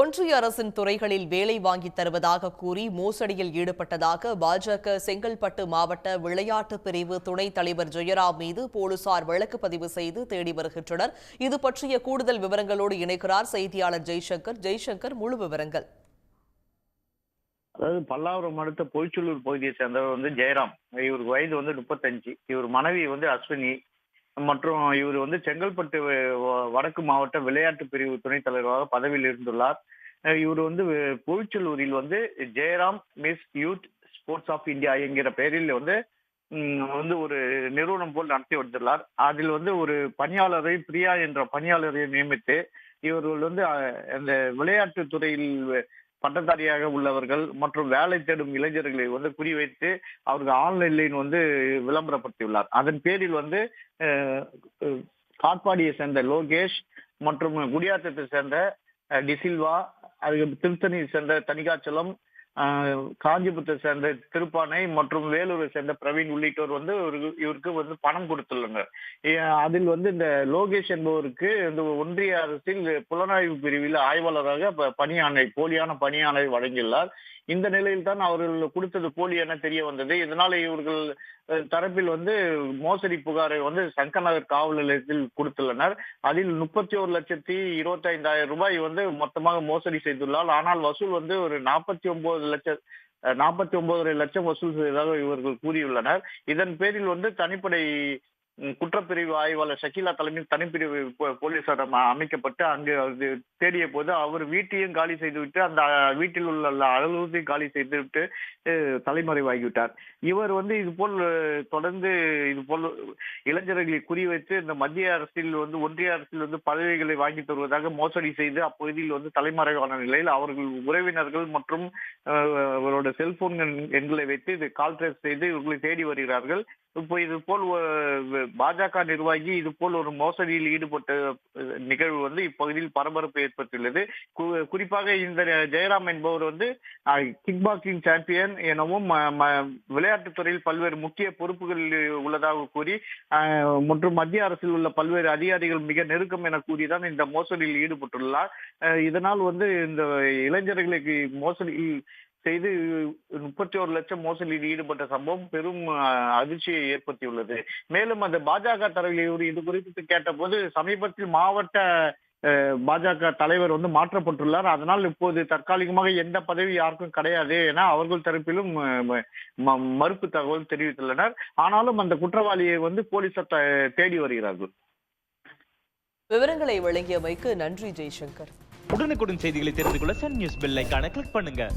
ஒன்றிய அரசின் துறைகளில் வேலை வாங்கித் தருவதாக கூறி மோசடியில் ஈடுபட்டதாக பாஜக செங்கல்பட்டு மாவட்ட விளையாட்டு பிரிவு துணைத் தலைவர் ஜெயராம் மீது போலீசார் வழக்கு பதிவு செய்து தேடி வருகின்றனர். இது பற்றிய கூடுதல் விவரங்களோடு இணைக்கிறார் செய்தியாளர் ஜெய்சங்கர். ஜெய்சங்கர் முழு விவரங்கள். அதாவது பல்லாவரம் அடுத்த பொய்ச்சூலூர் பகுதியை சேர்ந்தவர் வந்து ஜெயராம். இவருக்கு வயது வந்து முப்பத்தஞ்சு. இவர் மனைவி வந்து அஸ்வினி. மற்றும் இவர் வந்து செங்கல்பட்டு வ- வடக்கு மாவட்ட விளையாட்டு பிரிவு துணைத் தலைவராக பதவியில் இருந்துள்ளார். இவர் வந்து வெ- வந்து Jayaram miss youth sports of India என்கிற பெயரில் வந்து வந்து ஒரு நிறுவனம் போல் நடத்தி வந்துள்ளார் அதில் வந்து ஒரு பணியாளரை பிரியா என்ற பணியாளரை நியமித்து இவர்கள் வந்து அந்த விளையாட்டு துறையில் பட்டதாரியாக உள்ளவர்கள் மற்றும் வேலை தேடும் இளைஞர்களை வந்து குறிவைத்து அவர்கள் ஆன்லைன்லைன் வந்து விளம்பரப்படுத்தியுள்ளார். அதன் பேரில் வந்து காட்பாடியை சேர்ந்த லோகேஷ் மற்றும் குடியாத்தத்தை சேர்ந்த டிசில்வா அதுக்கு திருத்தணியை சேர்ந்த தனிகாச்சலம் காஞ்சிபுரத்தை சேர்ந்த திருப்பானை மற்றும் வேலூரை சேர்ந்த பிரவீன் உள்ளிட்டோர் வந்து இவருக்கு இவருக்கு வந்து பணம் கொடுத்துள்ளனர். அதில் வந்து இந்த லோகேஷ் என்பவருக்கு இந்த ஒன்றிய அரசில் புலனாய்வு பிரிவில் ஆய்வாளராக பணியாணை போலியான பணியாணை வழங்கியுள்ளார். இந்த நிலையில் தான் அவர்கள் கொடுத்தது போலி என தெரிய வந்தது. இதனால இவர்கள் தரப்பில் வந்து மோசடி புகாரை வந்து சங்கர் நகர் காவல் நிலையத்தில் கொடுத்துள்ளனர். அதில் முப்பத்தி ஒரு லட்சத்தி இருபத்தி ஐந்தாயிரம் ரூபாய் வந்து மொத்தமாக மோசடி செய்துள்ளார். ஆனால் வசூல் வந்து ஒரு நாற்பத்தி ஒன்பது லட்சம் நாற்பத்தி ஒன்பதரை லட்சம் வசூல் செய்ததாக இவர்கள் கூறியுள்ளனர். இதன் பேரில் வந்து தனிப்படை குற்றப்பிரிவு ஆய்வாளர் ஷக்கீலா தலைமையில் தனிப்பிரிவு போ- போலீசார் அமைக்கப்பட்டு அங்கு அது தேடிய போது அவர் வீட்டையும் காலி செய்துவிட்டு அந்த வீட்டில் உள்ள அலுவலகத்தையும் காலி செய்துவிட்டு தலைமறைவாகிவிட்டார். இவர் வந்து இது போல் தொடர்ந்து இது போல் இளைஞர்களை குறிவைத்து இந்த மத்திய அரசில் வந்து ஒன்றிய அரசில் வந்து பதவிகளை வாங்கி தருவதாக மோசடி செய்து அப்பகுதியில் வந்து தலைமறைவான நிலையில் அவர்கள் உறவினர்கள் மற்றும் அவரோட செல்போன் எண்களை வைத்து இது கால் ட்ரேஸ் செய்து இவர்களை தேடி வருகிறார்கள். இப்போ இது போல் பாஜக நிர்வாகி இது போல் ஒரு மோசடியில் ஈடுபட்ட நிகழ்வு வந்து இப்பகுதியில் பரபரப்பு ஏற்பட்டுள்ளது. குறிப்பாக இந்த ஜெயராம் என்பவர் வந்து கிக் பாக்ஸிங் சாம்பியன் எனவும் ம- விளையாட்டுத் துறையில் பல்வேறு முக்கிய பொறுப்புகள் உள்ளதாக கூறி மற்றும் மத்திய அரசில் உள்ள பல்வேறு அதிகாரிகள் மிக நெருக்கம் என கூறிதான் இந்த மோசடியில் ஈடுபட்டுள்ளார். இதனால் வந்து இந்த இளைஞர்களுக்கு மோசடியில் செய்து முப்பத்தி ஒரு லட்சம் மோசடியில் ஈடுபட்ட சம்பவம் பெரும் அதிர்ச்சியை ஏற்படுத்தியுள்ளது. மேலும் அந்த பாஜக தரவில் இவர் இது குறித்து கேட்டபோது சமீபத்தில் மாவட்ட பாஜக தலைவர் வந்து மாற்றப்பட்டுள்ளார். அதனால் இப்போது தற்காலிகமாக எந்த பதவி யாருக்கும் கிடையாது என அவர்கள் தரப்பிலும் மறுப்பு தகவல் தெரிவித்துள்ளனர். ஆனாலும் அந்த குற்றவாளியை வந்து போலீசார் த- தேடி வருகிறார்கள். விவரங்களை வழங்கியமைக்கு நன்றி ஜெய்சங்கர். உடனுக்குடன் செய்திகளை தெரிந்து கொள்ள சன் நியூஸ் பெல் ஐகானை கிளிக் பண்ணுங்க.